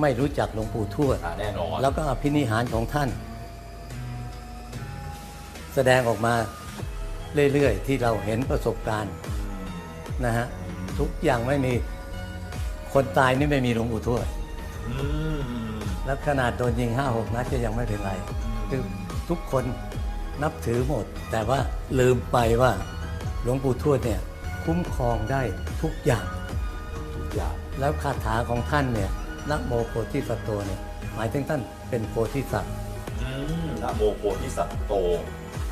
ไม่รู้จักหลวงปู่ทวดอ่าแน่นอนแล้วก็อภินิหารของท่าน แสดงออกมาเรื่อยๆ ที่เราเห็นประสบการณ์นะฮะทุกอย่างไม่มีคนตายนี่ไม่มีหลวงปู่ทวดอืมแล้วขนาดโดนยิงห้าหกนัดก็ยังไม่เป็นไร คือทุกคนนับถือหมด แต่ว่าลืมไปว่าหลวงปู่ทวดเนี่ยคุ้มครองได้ทุกอย่าง ทุกอย่าง แล้วคาถาของท่านเนี่ย นะโมโพธิสัตว์โตเนี่ยหมายถึงท่านเป็นโพธิสัตว์อืมนะโมโพธิสัตว์โต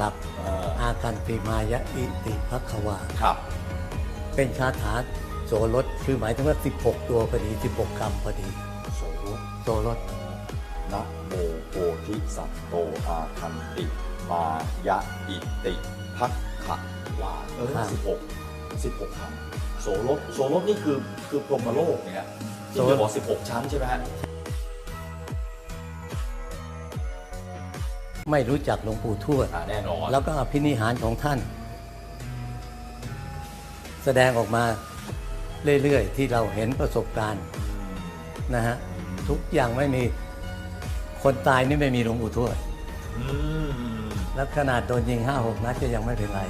กับเอ่ออากันติมายะอิติภัควา ครับ เป็นคาถาโสรถคือหมายถึงว่า 16 ตัวพอดี 16 กรรมพอดี โสรสโสรถนะโมโพธิสัตว์โตอาคันติ มายะอิติพักขะวาเออสิบหกสิบหกคำโสรสโสรสนี่คือคือพรหมโลกเนี่ย ที่จะบอกสิบหกชั้นใช่ไหมฮะไม่รู้จักหลวงปู่ทวดอ่าแน่นอนแล้วก็อภินิหารของท่าน แสดงออกมาเรื่อยๆ ที่เราเห็นประสบการณ์นะฮะทุกอย่างไม่มีคนตายนี่ไม่มีหลวงปู่ทวดอืมแล้วขนาดโดนยิงห้าหกนัดก็ยังไม่เป็นไร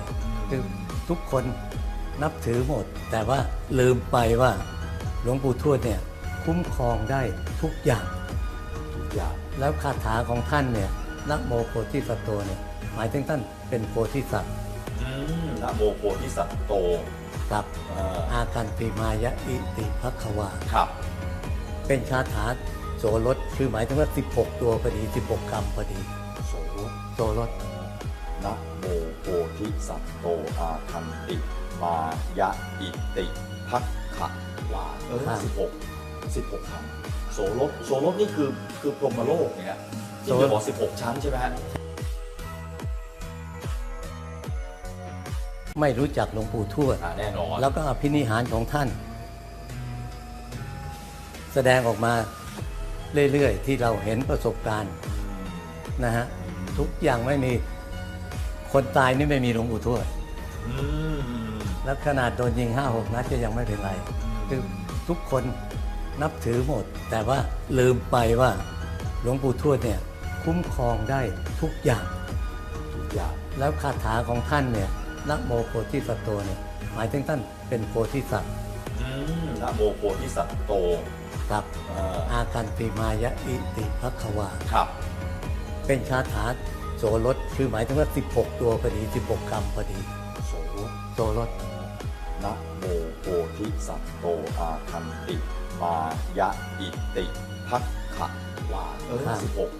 คือทุกคนนับถือหมด แต่ว่าลืมไปว่าหลวงปู่ทวดเนี่ย คุ้มครองได้ทุกอย่าง ทุกอย่าง แล้วคาถาของท่านเนี่ยนะโมโพธิสัตว์โตเนี่ยหมายถึงท่านเป็นโพธิสัตว์อืมนะโมโพธิสัตว์โตกับเอ่ออากันติมายะอิติภัควา ครับ เป็นคาถาโสรถคือหมายถึงว่า 16 ตัวพอดี 16กรรมพอดีโสรสโสรถนะโมโพธิสัตว์โตอาคันติ มายะอิติพักขะวาเออสิบหก สิบหกคำโสรสโสรสนี่คือคือพรหมโลกเนี่ยที่จะบอกสิบหกชั้นใช่ไหมฮะไม่รู้จักหลวงปู่ทวดอ่าแน่นอนแล้วก็อภินิหารของท่าน แสดงออกมาเรื่อยๆ ที่เราเห็นประสบการณ์นะฮะทุกอย่างไม่มีคนตายนี่ไม่มีหลวงปู่ทวดอืมแล้วขนาดโดนยิงห้าหกนัดก็ยังไม่เป็นไร คือทุกคน นับถือหมด แต่ว่าลืมไปว่าหลวงปู่ทวดเนี่ยคุ้มครองได้ทุกอย่าง ทุกอย่าง แล้วคาถาของท่านเนี่ยนะโมโพธิสัตว์โตเนี่ยหมายถึงท่านเป็นโพธิสัตว์อืมนะโมโพธิสัตว์โตกับเอ่ออากันติมายะอิติภัควา ครับ เป็นคาถาโสรถคือหมายถึงว่า 16 ตัวพอดี 16 กรรมพอดี โสรสโสรถนะโมโพ ธิสัตว์โตอาคันติ มายะอิติพักขะวาเออสิบหก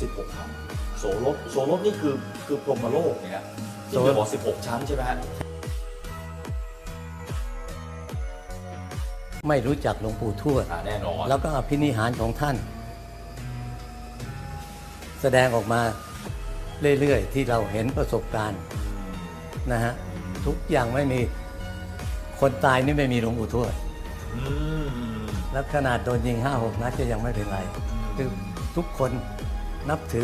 สิบหกคำโสรสโสรสนี่คือคือพรหมโลกเนี่ยที่จะบอกสิบหกชั้นใช่ไหมฮะไม่รู้จักหลวงปู่ทวด อ่าแน่นอน แล้วก็อภินิหารของท่าน แสดงออกมาเรื่อยๆ ที่เราเห็นประสบการณ์นะฮะ ทุกอย่างไม่มี คนตายนี่ไม่มีหลวงปู่ทวดอืมแล้วขนาดโดนยิงห้าหกนัดก็ยังไม่เป็นไร คือทุกคนนับถือ